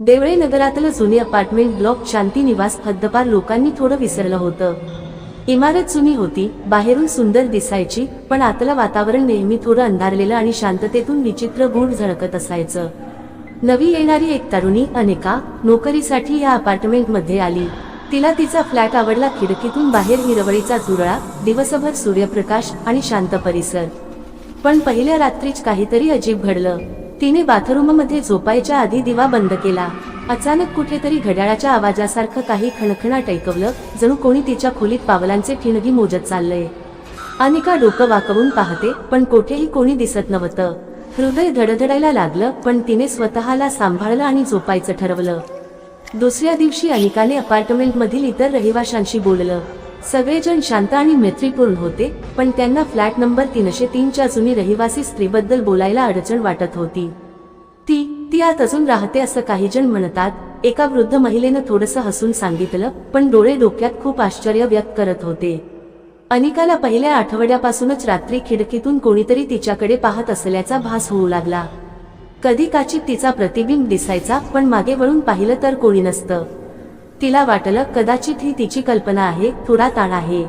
देवळे नगरातलं जुने apartment block शांती निवास हद्दपार लोकांनी थोडं विसरलं होतं. इमारत जुनी होती बाहेरून सुंदर दिसायची पण आतलं वातावरण नेहमी थोडं अंधारलेलं आणि शांततेतून विचित्र गुण झळकत असायचं. नवी येणारी एक तरुणी अनेका नोकरीसाठी या अपार्टमेंटमध्ये आली. तिला तिचा फ्लॅट आवडला खिडकीतून बाहेर हिरवळीचा झुरळा दिवसभर सूर्यप्रकाश आणि शांत परिसर. पण पहिल्या रात्रीच काहीतरी अजीब घडलं. तिने बाथरूममध्ये झोपायच्या आधी दिवा बंद केला. अचानक कुठेतरी घड्याळाच्या आवाजासारखं काही खणखणाट ऐकवलं जणू कोणी तिच्या खोलीत पावलांचे ठिणगी मोजत चाललंय. अनिका डोकं वाकवून पाहते पण कोठेही कोणी दिसत नव्हतं. हृदय धडधडायला लागलं पण तिने स्वतःला सांभाळलं आणि झोपायचं ठरवलं. दुसऱ्या दिवशी अनिकाने अपार्टमेंटमधील इतर रहिवाशांशी बोललं. सगळेजण शांत आणि मैत्रीपूर्ण होते पण त्यांना फ्लॅट नंबर तीनशे तीनच्या जुनी रहिवासी स्त्रीबद्दल बोलायला अडचण वाटत होती. ती ती आत अजून राहते असं काही जण म्हणतात एका वृद्ध महिलेनं थोडंसं हसून सांगितलं पण डोळे डोक्यात खूप आश्चर्य व्यक्त करत होते. अनिकाला पहिल्या आठवड्यापासूनच रात्री खिडकीतून कोणीतरी तिच्याकडे पाहत असल्याचा भास होऊ लागला. कधी काचित तिचा प्रतिबिंब दिसायचा पण मागे वळून पाहिलं तर कोणी नसतं. तिला वाटलं कदाचित ही तिची कल्पना आहे थोडा ताण आहे.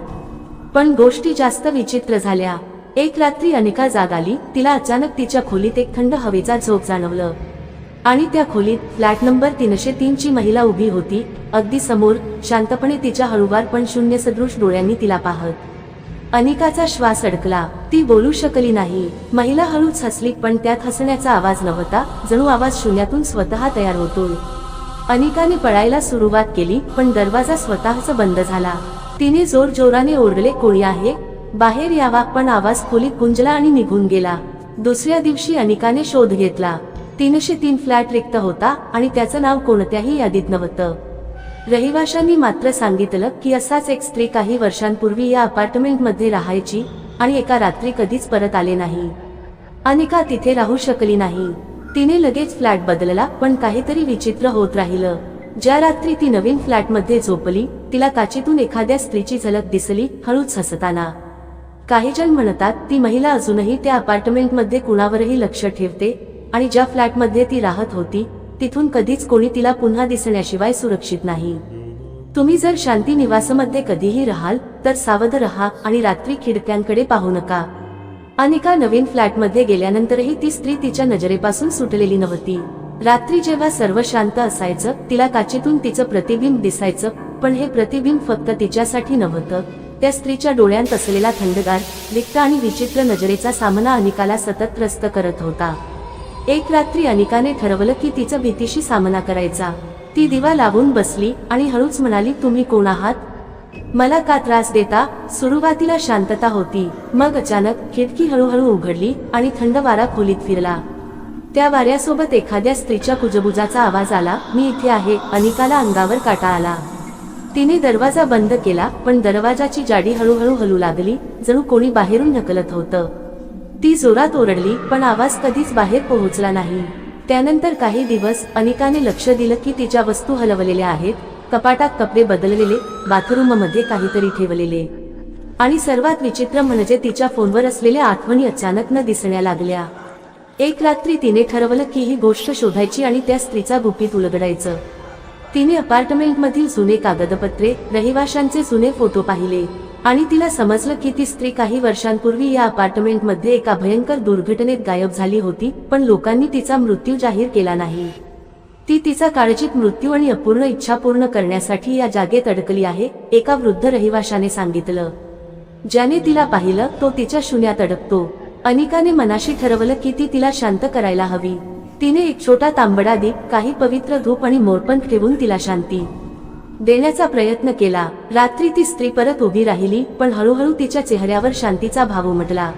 पण गोष्टी जास्त विचित्र झाल्या. एक रात्री अनिका जाग आली तिला अचानक तिच्या खोलीत एक थंड हवेचा झोप जाणवलं. आणि त्या खोलीत फ्लॅट नंबर तीनशे तीनची महिला उभी होती अगदी समोर शांतपणे तिच्या हळूवार पण शून्य सदृश डोळ्यांनी तिला पाहत. अनिकाचा श्वास अडकला ती बोलू शकली नाही. महिला हळूच हसली पण त्यात हसण्याचा आवाज नव्हता जणू आवाज शून्यातून स्वतः तयार होतोय. अनिकाने पळायला सुरुवात केली पण दरवाजा स्वतःच बंद झाला. तिने जोर जोराने ओरडले कोणी आहे? बाहेर यावा. पण आवाज खोलीत गुंजला आणि निघून गेला. दुसऱ्या दिवशी अनिकाने शोध घेतला. तीनशे तीन फ्लॅट रिक्त होता आणि त्याचं नाव कोणत्याही यादीत नव्हतं. रहिवाशांनी मात्र सांगितलं की असाच एक स्त्री काही वर्षांपूर्वी या अपार्टमेंटमध्ये राहायची आणि एका रात्री कधीच परत आले नाही. अनिका तिथे राहू शकली नाही. तिने लगेच फ्लॅट बदलला पण काहीतरी विचित्र होत राहिलं. ज्या रात्री ती नवीन फ्लॅटमध्ये झोपली तिला काचेतून एखाद्या स्त्रीची झलक दिसली हळूच हसताना. काही जण म्हणतात ती महिला अजूनही त्या अपार्टमेंटमध्ये कुणावरही लक्ष ठेवते आणि ज्या फ्लॅटमध्ये ती राहत होती तिथून कधीच कोणी तिला पुन्हा दिसण्याशिवाय सुरक्षित नाही. तुम्ही जर शांती निवासमध्ये कधीही राहाल तर सावध रहा आणि रात्री खिडक्यांकडे पाहू नका. अनिका नवीन फ्लॅटमध्ये गेल्यानंतरही ती स्त्री तिच्या नजरेपासून सुटलेली नव्हती. रात्री जेव्हा सर्व शांत असायचं तिला काचेतून तिचं प्रतिबिंब दिसायचं पण हे प्रतिबिंब फक्त तिच्यासाठी नव्हतं. त्या स्त्रीच्या डोळ्यांत असलेला थंडगार रिक्त आणि विचित्र नजरेचा सामना अनिकाला सतत त्रस्त करत होता. एक रात्री अनिकाने ठरवलं की तिचा भीतीशी सामना करायचा. ती दिवा लावून बसली आणि हळूच म्हणाली तुम्ही कोण आहात? मला का त्रास देता? सुरुवातीला शांतता होती. मग अचानक खिडकी हळूहळू उघडली आणि थंड वारा खोलीत फिरला. त्या वाऱ्यासोबत एखाद्या स्त्रीच्या कुजबुजाचा आवाज आला मी इथे आहे. अनिकाला अंगावर काटा आला. तिने दरवाजा बंद केला पण दरवाजाची जाडी हळूहळू हलू लागली जणू कोणी बाहेरून ढकलत होतं. ती जोरात ओरडली पण आवाज कधीच बाहेर पोहोचला नाही. त्यानंतर काही दिवस अनिकाने लक्ष दिलं की तिच्या वस्तू हलवलेल्या आहेत कपाटात कपडे बदललेले बाथरूममध्ये काहीतरी ठेवलेले. आणि सर्वात विचित्र म्हणजे तिच्या फोनवर असलेल्या आठवणी अचानक न दिसण्या लागल्या. एक रात्री तिने ठरवलं की ही गोष्ट शोधायची आणि त्या स्त्रीचा गुपित उलगडायचं. तिने अपार्टमेंटमधील जुने कागदपत्रे रहिवाशांचे जुने फोटो पाहिले. आणि तिला समजलं की ती स्त्री काही वर्षांपूर्वी या अपार्टमेंटमध्ये एका भयंकर दुर्घटनेत गायब झाली होती पण लोकांनी तिचा मृत्यू जाहीर केला नाही. ती तिचा काळजीत मृत्यू आणि अपूर्ण इच्छा पूर्ण करण्यासाठी या जागेत अडकली आहे एका वृद्ध रहिवाशाने सांगितलं. ज्याने तिला पाहिलं तो तिच्या शून्यात अडकतो. अनिकाने मनाशी ठरवलं की ती तिला शांत करायला हवी. तिने एक छोटा तांबडा दीप काही पवित्र धूप आणि मोरपण ठेवून तिला शांती देण्याचा प्रयत्न केला. रात्री ती स्त्री परत उभी राहिली पण हळूहळू तिच्या चेहऱ्यावर शांतीचा भाव उमटला.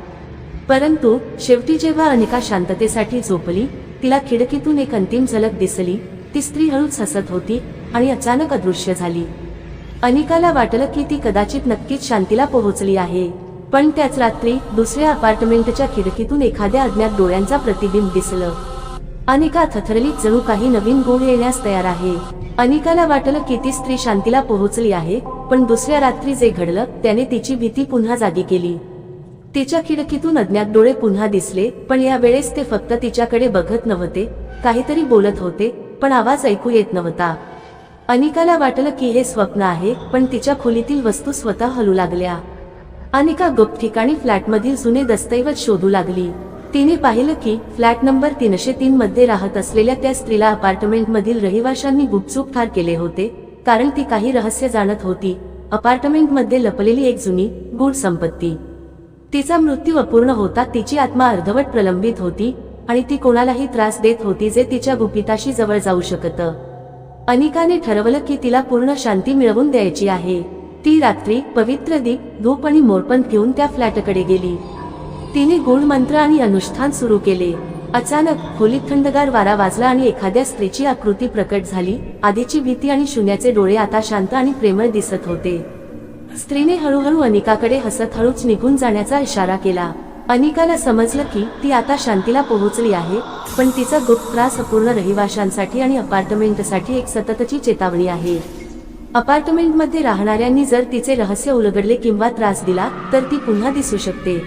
परंतु शेवटी जेव्हा अनिका शांततेसाठी झोपली तिला खिडकीतून एक अंतिम झलक दिसली. ती स्त्री हळूच हसत होती आणि अचानक अदृश्य झाली. अनिकाला वाटलं की ती कदाचित नक्कीच शांतीला पोहोचली आहे. पण त्याच रात्री दुसऱ्या अपार्टमेंटच्या खिडकीतून एखाद्या अज्ञात डोळ्यांचा प्रतिबिंब दिसलं. अनिका थथरली जणू काही नवीन गुण येण्यास तयार आहे. अनिकाला वाटलं की ती स्त्री शांतीला पोहोचली आहे पण दुसऱ्या रात्री जे घडलं त्याने तिची भीती पुन्हा जागी केली. तिच्या खिडकीतून अज्ञात डोळे पुन्हा दिसले पण या वेळेस ते फक्त तिच्याकडे बघत नव्हते. काहीतरी बोलत होते पण आवाज ऐकू येत नव्हता. अनिकाला वाटलं की हे स्वप्न आहे पण तिच्या खोलीतील वस्तू स्वतः हलू लागल्या. अनिका गुप्त ठिकाणी फ्लॅटमधील जुने दस्तऐवज शोधू लागली. तिने पाहिलं की फ्लॅट नंबर तीनशे तीन मध्ये राहत असलेल्या त्या स्त्रीला अपार्टमेंटमधील रहिवाशांनी गुपचूप ठार केले होते कारण ती काही रहस्य जाणत होती. अपार्टमेंटमध्ये लपलेली एक जुनी गूढ संपत्ती. तिचा मृत्यू अपूर्ण होता तिची आत्मा अर्धवट प्रलंबित होती आणि ती कोणालाही त्रास देत होती जे तिच्या गुपिताशी जवळ जाऊ शकत. अनिकाने ठरवलं की तिला पूर्ण शांती मिळवून द्यायची आहे. ती रात्री पवित्र दीप धूप आणि मोरपंत घेऊन त्या फ्लॅटकडे गेली. तिने गुण मंत्र आणि अनुष्ठान सुरू केले. अचानक खोलीत थंडगार वारा वाजला आणि एखाद्या स्त्रीची आकृती प्रकट झाली. आधीची भीती आणि शून्याचे डोळे आता शांत आणि प्रेमळ दिसत होते. स्त्रीने हळूहळू अनिकाकडे हसत हळूच निघून जाण्याचा इशारा केला. अनिकाला समजलं की ती आता शांतीला पोहोचली आहे पण तिचा गुप्त त्रास अपूर्ण रहिवाशांसाठी आणि अपार्टमेंटसाठी एक सततची चेतावणी आहे. अपार्टमेंटमध्ये राहणाऱ्यांनी जर तिचे रहस्य उलगडले किंवा त्रास दिला तर ती पुन्हा दिसू शकते.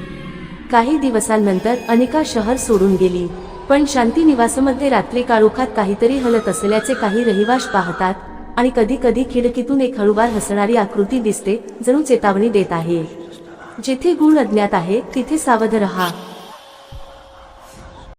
काही दिवसांनंतर अनिका शहर सोडून गेली पण शांती निवासमध्ये रात्री काळोखात काहीतरी हलत असल्याचे काही रहिवाश पाहतात आणि कधी कधी खिडकीतून एक हळूवार हसणारी आकृती दिसते जणू चेतावणी देत आहे. जिथे गुण अज्ञात आहे तिथे सावध रहा.